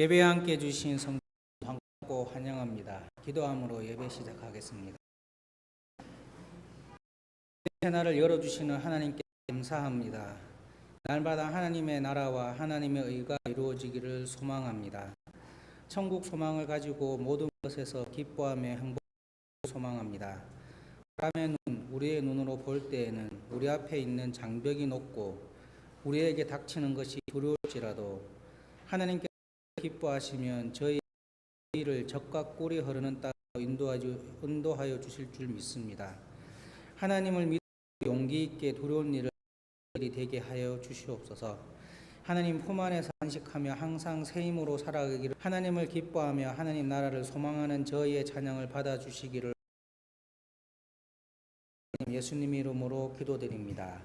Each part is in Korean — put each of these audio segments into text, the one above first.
예배에 함께 해주신 성도 반갑고 환영합니다. 기도함으로 예배 시작하겠습니다. 새날을 열어주시는 하나님께 감사합니다. 날마다 하나님의 나라와 하나님의 의가 이루어지기를 소망합니다. 천국 소망을 가지고 모든 것에서 기뻐하며 행복을 소망합니다. 사람의 눈, 우리의 눈으로 볼 때에는 우리 앞에 있는 장벽이 높고 우리에게 닥치는 것이 두려울지라도 하나님께 기뻐하시면 저희를 적과 꿀이 흐르는 땅으로 인도하여, 주실 줄 믿습니다. 하나님을 믿고 용기 있게 두려운 일을 되게 하여 주시옵소서. 하나님 품 안에서 안식하며 항상 새 힘으로 살아가기를 하나님을 기뻐하며 하나님 나라를 소망하는 저희의 찬양을 받아 주시기를 예수님 이름으로 기도드립니다.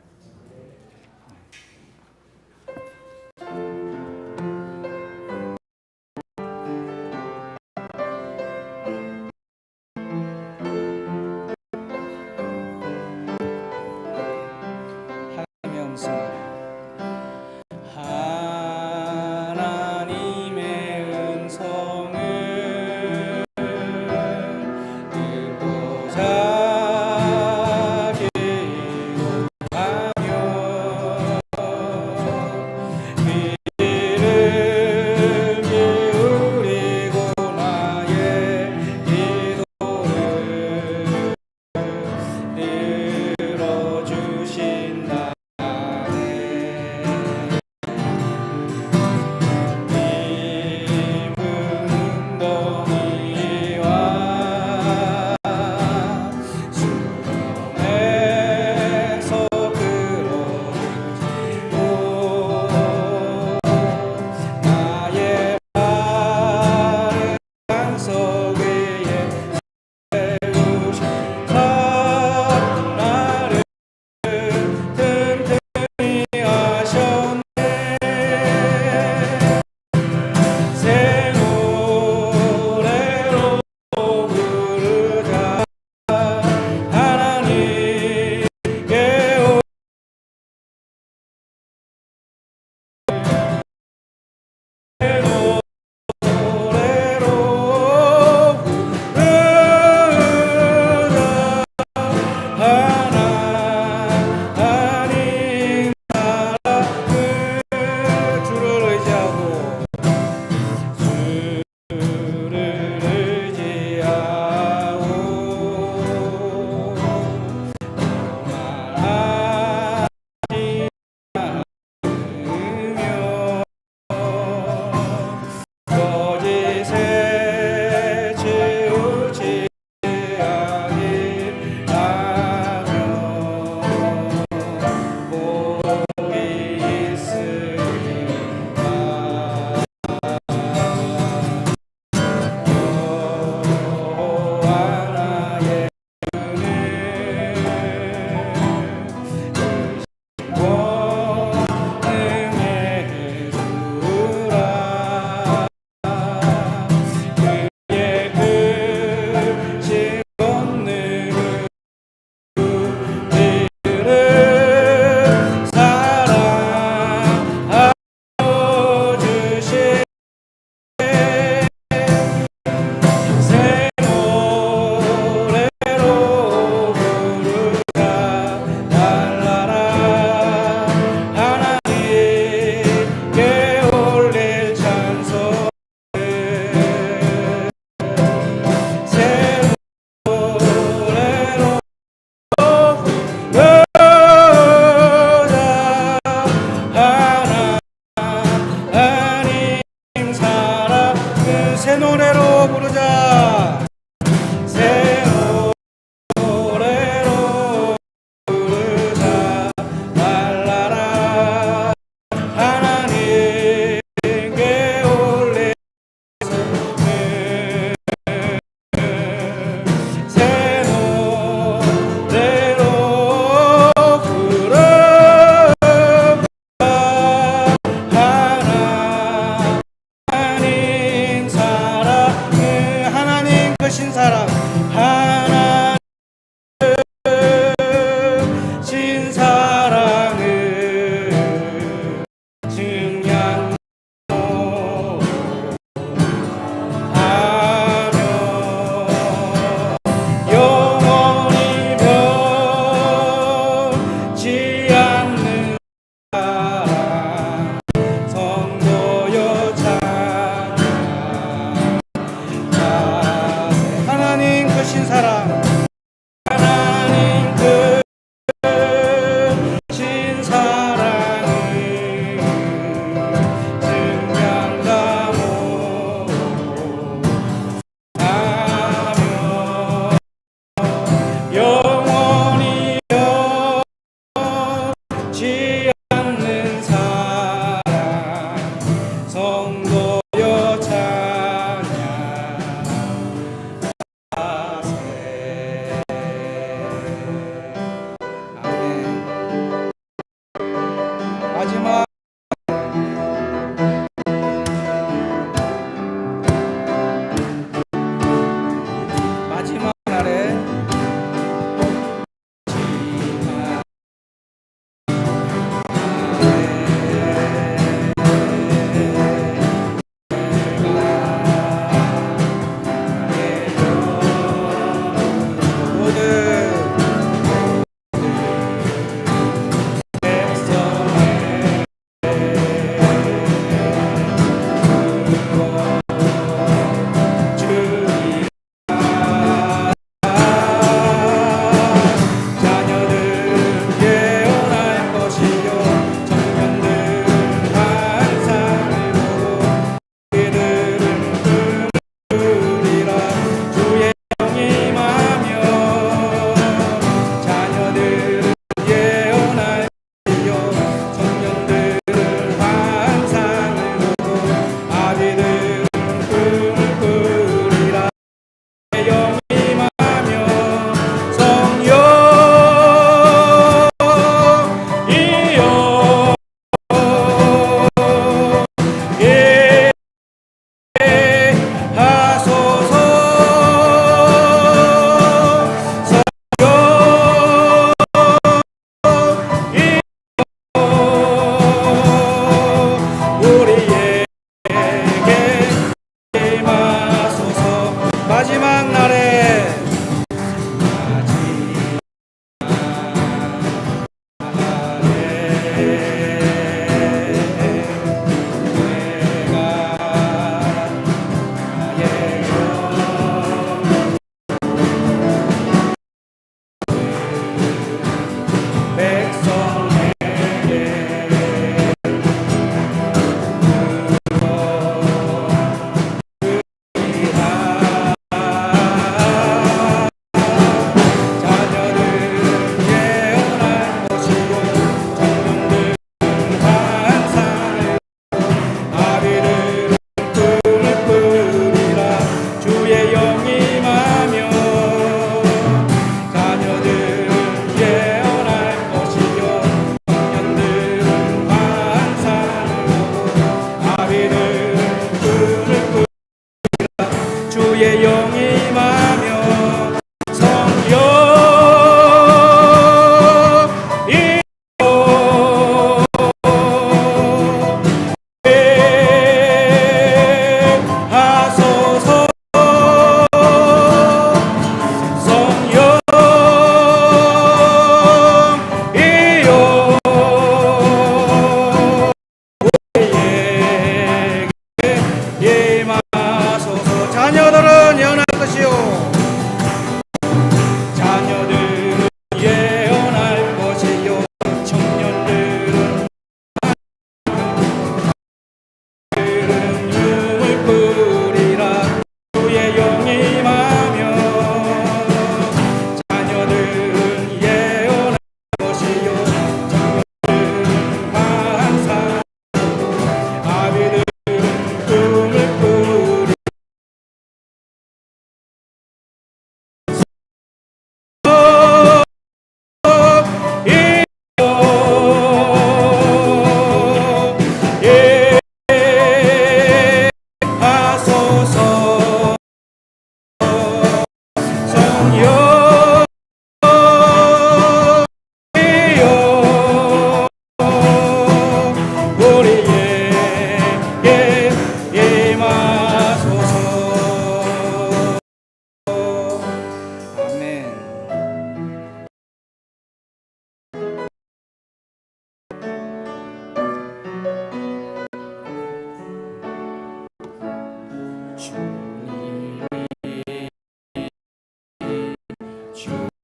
хочу.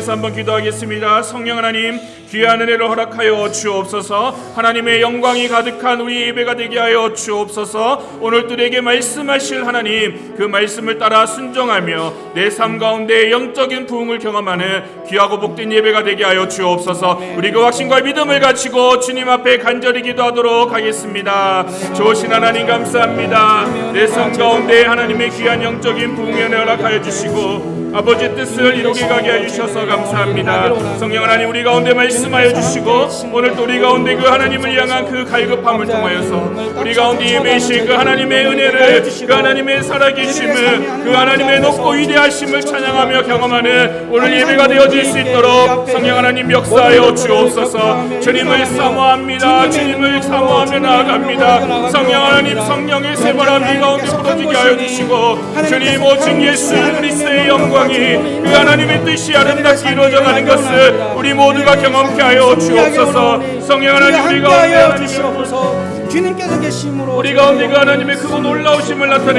합심해서 한번 기도하겠습니다. 성령 하나님 귀한 은혜를 허락하여 주옵소서. 하나님의 영광이 가득한 우리 예배가 되게 하여 주옵소서. 오늘 들에게 말씀하실 하나님 그 말씀을 따라 순종하며 내 삶 가운데 영적인 부흥을 경험하는 귀하고 복된 예배가 되게 하여 주옵소서. 우리 그 확신과 믿음을 가지고 주님 앞에 간절히 기도하도록 하겠습니다. 좋으신 하나님 감사합니다. 내 삶 가운데 하나님의 귀한 영적인 은혜 허락하여 주시고 아버지 뜻을 이루게 가게 해주셔서 감사합니다. 성령 하나님 우리 가운데 말씀하여 주시고 오늘 또 우리 가운데 그 하나님을 향한 그 갈급함을 통하여서 우리 가운데 예배이신 그 하나님의 은혜를 그 하나님의 살아계심을 그 하나님의 높고 위대하심을 찬양하며 경험하는 오늘 예배가 되어질 수 있도록 성령 하나님 역사하여 주옵소서 주님을 사모합니다. 주님을 사모하며 나아갑니다. 성령 하나님 성령의 새바람 이 가운데 불어지게 하여 주시고 주님 오직 예수 그리스도의 영광 이그 하나님의 뜻이 아름답게 이루어져가는 것을 우리 모두가 경험케 하여 주옵소서. 성령 하나님 우리 가운데 하나님의 주님께서 계심으로 우리 가운데 그 하나님의 크고 놀라우심을 나타내